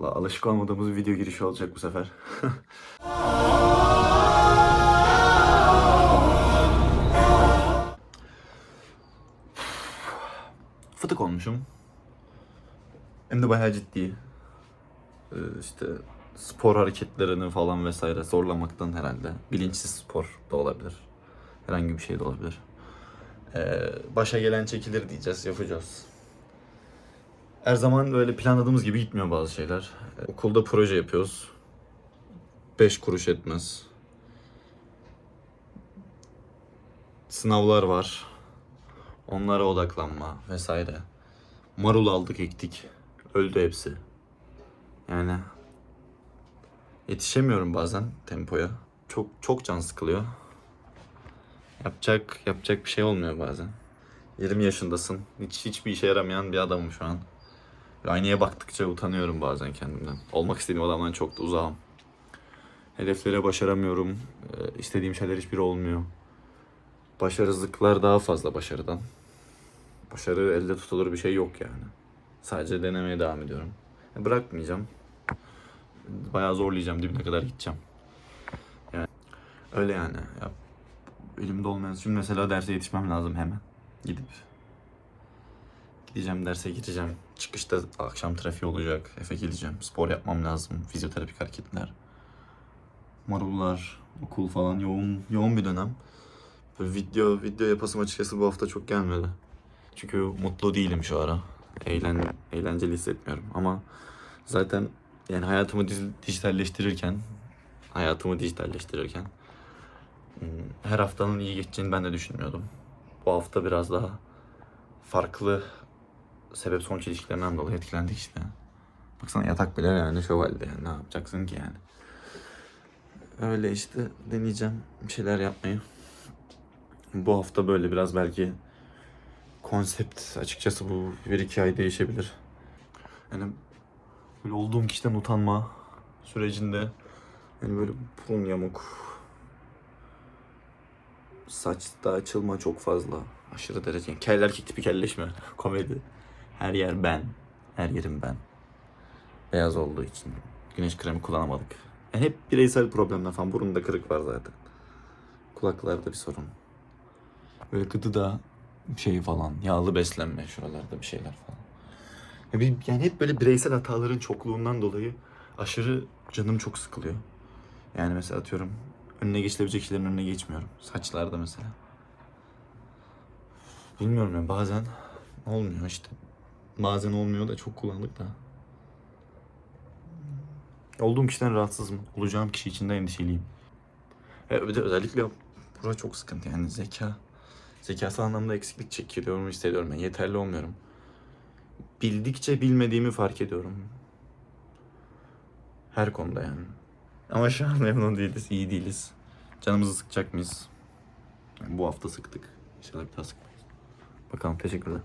Vallahi alışık olmadığımız bir video girişi olacak bu sefer. Fıtık olmuşum. Hem de bayağı ciddi. Ee, işte spor hareketlerini falan vesaire zorlamaktan herhalde. Bilinçsiz spor da olabilir. Herhangi bir şey de olabilir. Ee, başa gelen çekilir diyeceğiz, yapacağız. Her zaman böyle planladığımız gibi gitmiyor bazı şeyler. Ee, okulda proje yapıyoruz. 5 kuruş etmez. Sınavlar var. Onlara odaklanma vesaire. Marul aldık ektik. Öldü hepsi. Yani yetişemiyorum bazen tempoya. Çok çok can sıkılıyor. Yapacak yapacak bir şey olmuyor bazen. 20 yaşındasın. Hiç hiçbir işe yaramayan bir adamım şu an. Aynaya baktıkça utanıyorum bazen kendimden. Olmak istediğim adamdan çok da uzağım. Hedeflere başaramıyorum. Ee, istediğim şeyler hiçbiri olmuyor. Başarısızlıklar daha fazla başarıdan. Başarı elde tutulur bir şey yok yani. Sadece denemeye devam ediyorum. E, Bırakmayacağım. Bayağı zorlayacağım. Dibine kadar gideceğim. Yani öyle yani. Ya, elimde olmayan. Şimdi mesela derse yetişmem lazım hemen. Gidip gideceğim derse gireceğim. Çıkışta akşam trafiği olacak. Efe gideceğim. Spor yapmam lazım. Fizyoterapik hareketler. Marullar, okul falan yoğun yoğun bir dönem. Böyle video video yapasım açıkçası bu hafta çok gelmedi. Çünkü mutlu değilim şu ara. Eğlen, eğlenceli hissetmiyorum ama zaten yani hayatımı dij- dijitalleştirirken hayatımı dijitalleştirirken hmm, her haftanın iyi geçeceğini ben de düşünmüyordum. Bu hafta biraz daha farklı sebep sonuç ilişkilerinden dolayı etkilendik işte. Baksana yatak bile yani şövalye yani ne yapacaksın ki yani. Öyle işte deneyeceğim bir şeyler yapmayı. Bu hafta böyle biraz belki konsept açıkçası bu bir iki ay değişebilir. Yani böyle olduğum kişiden utanma sürecinde yani böyle burun yamuk saçta açılma çok fazla aşırı derece. Yani kel erkek tipi kelleşme komedi. Her yer ben. Her yerim ben. Beyaz olduğu için. Güneş kremi kullanamadık. Yani hep bireysel problemler falan. Burunda kırık var zaten. Kulaklarda bir sorun. Böyle gıdıda şey falan. Yağlı beslenme şuralarda bir şeyler falan. Yani hep böyle bireysel hataların çokluğundan dolayı aşırı canım çok sıkılıyor. Yani mesela atıyorum önüne geçilebilecek şeylerin önüne geçmiyorum. Saçlarda mesela. Bilmiyorum ya bazen olmuyor işte. Bazen olmuyor da çok kullandık da. Olduğum kişiden rahatsızım. Olacağım kişi için de endişeliyim. E, bir de özellikle bura çok sıkıntı yani zeka. Zekasal anlamda eksiklik çekiyorum, hissediyorum. Yani yeterli olmuyorum. Bildikçe bilmediğimi fark ediyorum. Her konuda yani. Ama şu an memnun değiliz, iyi değiliz. Canımızı sıkacak mıyız? Yani bu hafta sıktık. İnşallah bir daha sıkmayız. Bakalım, teşekkürler.